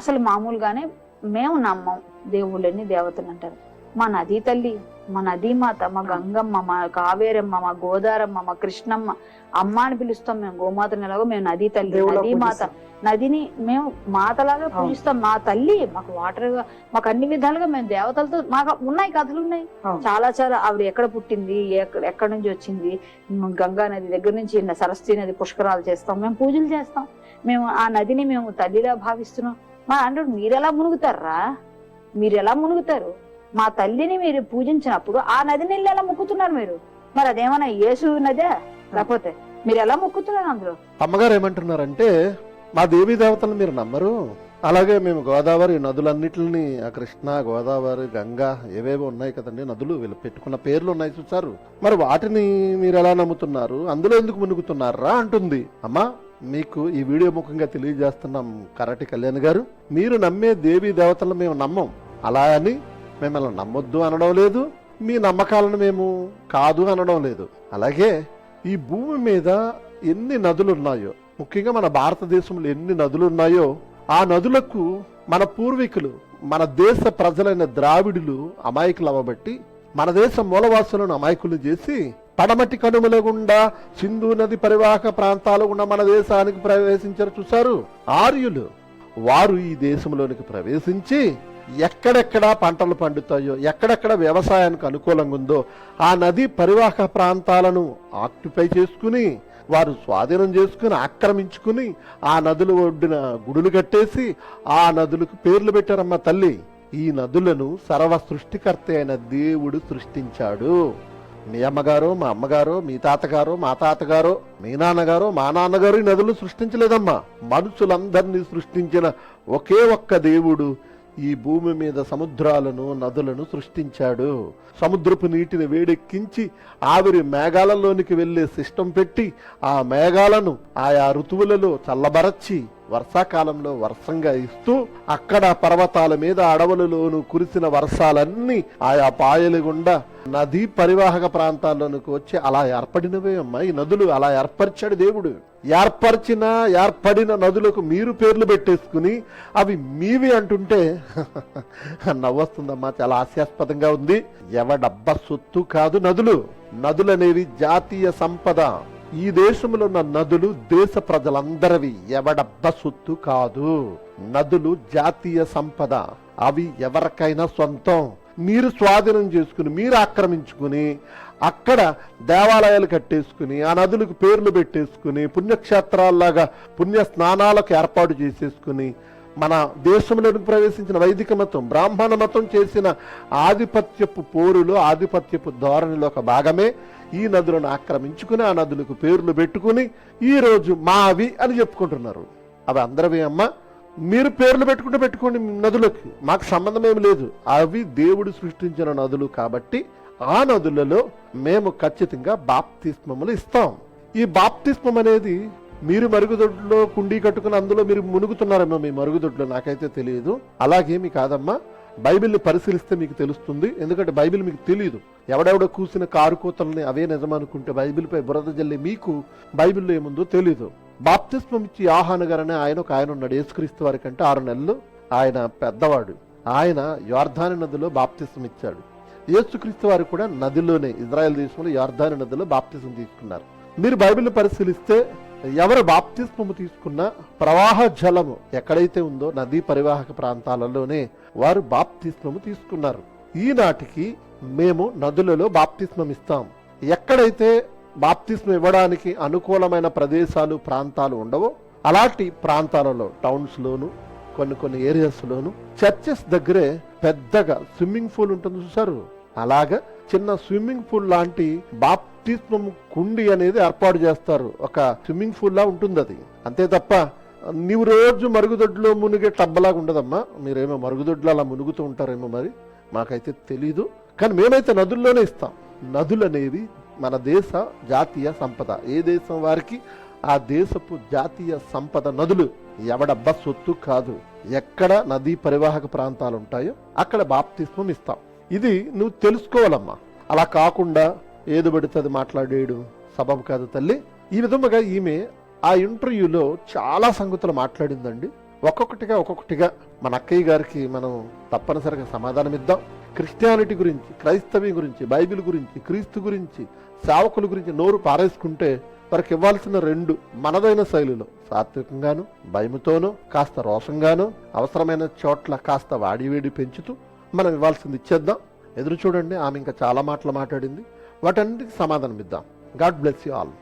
అసలు మామూలుగానే మేము నమ్మం దేవుళ్ళని దేవతలు అంటారు మా నదీ తల్లి మా నదీ మాత మా గంగమ్మ మా కావేరమ్మ మా గోదారమ్మ మా కృష్ణమ్మ అమ్మ అని పిలుస్తాం మేము గోమాతని ఎలాగో మేము నదీ తల్లి నదీ మాత. నదిని మేము మాతలాగా. పూజిస్తాం మా తల్లి మాకు వాటర్ మాకు అన్ని విధాలుగా మేము దేవతలతో మాకు ఉన్నాయి కథలు ఉన్నాయి. చాలా చాలా ఆవిడ ఎక్కడ పుట్టింది ఎక్కడ నుంచి వచ్చింది గంగా నది దగ్గర నుంచి సరస్వతి నది పుష్కరాలు చేస్తాం మేము పూజలు చేస్తాం మేము ఆ నదిని మేము తల్లిలా భావిస్తున్నాం మా అంటే మీరెలా మునుగుతారా మీరెలా మునుగుతారు? మా తల్లిని మీరు పూజించినప్పుడు ఆ నది నీళ్ళు ఎలా మొక్కుతున్నారు మీరు? మరి అదేమన్నా యేసు నదే? లేకపోతే మీరు ఎలా మొక్కుతున్నారు అందులో? అమ్మగారు ఏమంటున్నారంటే మా దేవీ దేవతలను మీరు నమ్మరు. అలాగే మేము గోదావరి నదులన్నిటిని ఆ కృష్ణ గోదావరి గంగా ఏవేవో ఉన్నాయి కదండి నదులు వీళ్ళు పెట్టుకున్న పేర్లు ఉన్నాయి చూసారు మరి వాటిని మీరు ఎలా నమ్ముతున్నారు? అందులో ఎందుకు మునుగుతున్నారా? అంటుంది. అమ్మా మీకు ఈ వీడియో ముఖంగా తెలియజేస్తున్నాం కరటి కళ్యాణ్ గారు. మీరు నమ్మే దేవీ దేవతలను మేము నమ్మం. అలా అని మిమ్మల్ని నమ్మొద్దు అనడం లేదు. మీ నమ్మకాలను మేము కాదు అనడం లేదు. అలాగే ఈ భూమి మీద ఎన్ని నదులు ఉన్నాయో ముఖ్యంగా మన భారతదేశంలో ఎన్ని నదులు ఉన్నాయో ఆ నదులకు మన పూర్వీకులు మన దేశ ప్రజలైన ద్రావిడులు అమాయకులు అవ్వబట్టి మన దేశ మూలవాసులను అమాయకులు చేసి పడమటి కనుమల గుండా సింధు నది పరివాహక ప్రాంతాలు గుండా మన దేశానికి ప్రవేశించారు చూశారు. ఆర్యులు వారు ఈ దేశంలోనికి ప్రవేశించి ఎక్కడెక్కడ పంటలు పండుతాయో ఎక్కడెక్కడ వ్యవసాయానికి అనుకూలంగా ఉందో ఆ నది పరివాహక ప్రాంతాలను ఆక్యుపై చేసుకుని వారు స్వాధీనం చేసుకుని ఆక్రమించుకుని ఆ నదులు ఒడ్డున గుడులు కట్టేసి ఆ నదులకు పేర్లు పెట్టారమ్మ తల్లి. ఈ నదులను సర్వ సృష్టికర్త అయిన దేవుడు సృష్టించాడు. మీ అమ్మగారు మా అమ్మగారు మీ తాతగారు మా తాతగారు మీ నాన్నగారు మా నాన్నగారు ఈ నదులు సృష్టించలేదమ్మా. మనుషులందరినీ సృష్టించిన ఒకే ఒక్క దేవుడు ఈ భూమి మీద సముద్రాలను నదులను సృష్టించాడు. సముద్రపు నీటిని వేడెక్కించి ఆవిరి మేఘాలలోనికి వెళ్ళే సిస్టం పెట్టి ఆ మేఘాలను ఆయా ఋతువులలో చల్లబరచి వర్షాకాలంలో వర్షంగా ఇస్తూ అక్కడ పర్వతాల మీద అడవులలోను కురిసిన వర్షాలన్నీ ఆయా పాయలు గుండా నదీ పరివాహక ప్రాంతాల్లోనికి వచ్చి అలా ఏర్పడినవే అమ్మా. ఈ నదులు అలా ఏర్పరిచాడు దేవుడు. ఏర్పరిచిన ఏర్పడిన నదులకు మీరు పేర్లు పెట్టేసుకుని అవి మీవి అంటుంటే నవ్వొస్తుందమ్మా. చాలా హాస్యాస్పదంగా ఉంది. ఎవడబ్బ సొత్తు కాదు నదులు. నదులనేవి జాతీయ సంపద. ఈ దేశంలో ఉన్న నదులు దేశ ప్రజలందరివి. ఎవడబ్బ సొత్తు కాదు. నదులు జాతీయ సంపద. అవి ఎవరికైనా సొంతం. మీరు స్వాధీనం చేసుకుని మీరు ఆక్రమించుకుని అక్కడ దేవాలయాలు కట్టేసుకుని ఆ నదులకు పేర్లు పెట్టేసుకుని పుణ్యక్షేత్రాల్లాగా పుణ్య స్నానాలకు ఏర్పాటు చేసేసుకుని మన దేశంలోకి ప్రవేశించిన వైదిక మతం బ్రాహ్మణ మతం చేసిన ఆధిపత్యపు పోరులో ఆధిపత్యపు ధోరణిలో ఒక భాగమే. ఈ నదులను ఆక్రమించుకుని ఆ నదులకు పేర్లు పెట్టుకుని ఈ రోజు మావి అని చెప్పుకుంటున్నారు. అవి అందరివి అమ్మ మీరు పేర్లు పెట్టుకుంటే పెట్టుకోండి నదులకి. మాకు సంబంధం ఏమి లేదు. అవి దేవుడు సృష్టించిన నదులు కాబట్టి ఆ నదులలో మేము ఖచ్చితంగా బాప్తిస్మములు ఇస్తాం. ఈ బాప్తిస్మం అనేది మీరు మరుగుదొడ్లో కుండీ కట్టుకుని అందులో మీరు మునుగుతున్నారేమో మీ మరుగుదొడ్లో నాకైతే తెలియదు. అలాగేమి కాదమ్మా. బైబిల్ని పరిశీలిస్తే మీకు తెలుస్తుంది. ఎందుకంటే బైబిల్ మీకు తెలియదు ఎవడెవడో కూసిన కారుకోతల్ని అవే నిజమనుకుంటే బైబిల్పై బురద జల్లి మీకు బైబిల్లో ఏముందో తెలియదు బాప్తిస్మం ఇచ్చి ఆహాన గారనే ఆయన ఒక ఆయన ఉన్నాడు యేసుక్రీస్తు వారి కంటే ఆరు నెలలు. ఆయన పెద్దవాడు. ఆయన యోర్ధాని నదిలో బాప్తిస్మం ఇచ్చాడు. యేసుక్రీస్తు వారు కూడా నదిలోనే ఇజ్రాయెల్ దేశంలో యోర్ధాని నదిలో బాప్తిస్మం తీసుకున్నారు. మీరు బైబిల్ పరిశీలిస్తే ఎవరు బాప్తిస్మము తీసుకున్న ప్రవాహ జలము ఎక్కడైతే ఉందో నదీ పరివాహక ప్రాంతాలలోనే వారు బాప్తిస్మము తీసుకున్నారు. ఈనాటికి మేము నదులలో బాప్తిస్మం ఇస్తాం ఎక్కడైతే బాప్తిస్మం ఇవ్వడానికి అనుకూలమైన ప్రదేశాలు ప్రాంతాలు ఉండవో అలాంటి ప్రాంతాలలో టౌన్స్లోను కొన్ని కొన్ని ఏరియాస్లోను చర్చెస్ దగ్గరే పెద్దగా స్విమ్మింగ్ పూల్ ఉంటుంది చూసారు అలాగా చిన్న స్విమ్మింగ్ పూల్ లాంటి బాప్ బాప్తిస్మం కుండి అనేది ఏర్పాటు చేస్తారు. ఒక స్విమ్మింగ్ పూల్ లా ఉంటుంది అది అంతే తప్ప నీవు రోజు మరుగుదొడ్లో మునిగే టబ్బలాగా ఉండదమ్మా. మీరేమో మరుగుదొడ్లు అలా మునుగుతూ ఉంటారేమో మరి. మాకైతే తెలీదు. కానీ మేమైతే నదుల్లోనే ఇస్తాం. నదులు అనేవి మన దేశ జాతీయ సంపద. ఏ దేశం వారికి ఆ దేశపు జాతీయ సంపద నదులు? ఎవడబ్బ సొత్తు కాదు. ఎక్కడ నదీ పరివాహక ప్రాంతాలు ఉంటాయో అక్కడ బాప్తిస్మం ఇస్తాం. ఇది నువ్వు తెలుసుకోవాలమ్మా. అలా కాకుండా ఏది పడితే అది మాట్లాడేడు సబబు కాదు తల్లి. ఈ విధముగా ఈమె ఆ ఇంటర్వ్యూలో చాలా సంగతులు మాట్లాడిందండి. ఒక్కొక్కటిగా ఒక్కొక్కటిగా మన అక్కయ్య గారికి మనం తప్పనిసరిగా సమాధానం ఇద్దాం. క్రిస్టియానిటీ గురించి క్రైస్తవి గురించి బైబిల్ గురించి క్రీస్తు గురించి సేవకుల గురించి నోరు పారేసుకుంటే వారికి ఇవ్వాల్సిన రెండు మనదైన శైలిలో. సాత్వికంగాను భయముతోనూ కాస్త రోషంగాను అవసరమైన చోట్ల కాస్త వాడివేడి పెంచుతూ మనం ఇవ్వాల్సింది ఇచ్చేద్దాం. ఎదురు చూడండి ఆమె ఇంకా చాలా మాటలు మాట్లాడింది. వాటన్నిటికీ సమాధానం ఇద్దాం. God bless you all